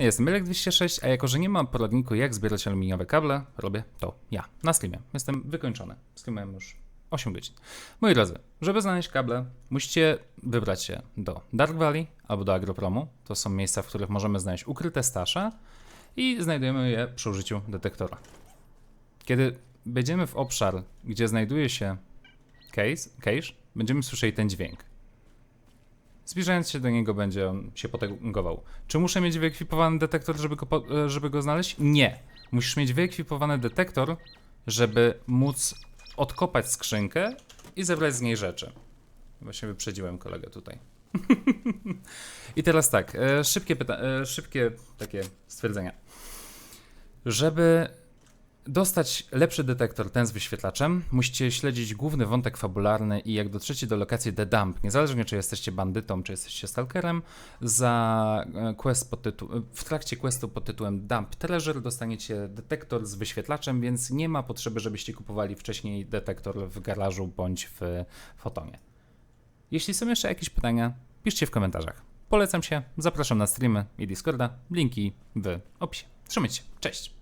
Jestem Belek206, a jako, że nie mam poradniku jak zbierać aluminiowe kable, robię to ja, na streamie. Jestem wykończony. Streamem już 8 godzin. Moi drodzy, żeby znaleźć kable, musicie wybrać się do Dark Valley albo do Agropromu. To są miejsca, w których możemy znaleźć ukryte stasze i znajdujemy je przy użyciu detektora. Kiedy będziemy w obszar, gdzie znajduje się case, cache, będziemy słyszeli ten dźwięk. Zbliżając się do niego, będzie on się potęgował. Czy muszę mieć wyekwipowany detektor, żeby go, e, żeby go znaleźć? Nie. Musisz mieć wyekwipowany detektor, żeby móc odkopać skrzynkę i zebrać z niej rzeczy. Właśnie wyprzedziłem kolegę tutaj. I teraz tak, e, szybkie, e, szybkie takie stwierdzenia. Żeby dostać lepszy detektor, ten z wyświetlaczem, musicie śledzić główny wątek fabularny i jak dotrzecie do lokacji The Dump, niezależnie czy jesteście bandytą, czy jesteście stalkerem, za e, quest pod tytu- w trakcie questu pod tytułem Dump Treasure dostaniecie detektor z wyświetlaczem, więc nie ma potrzeby, żebyście kupowali wcześniej detektor w garażu bądź w fotonie. Jeśli są jeszcze jakieś pytania, piszcie w komentarzach. Polecam się, zapraszam na streamy i Discorda, linki w opisie. Trzymajcie się, cześć!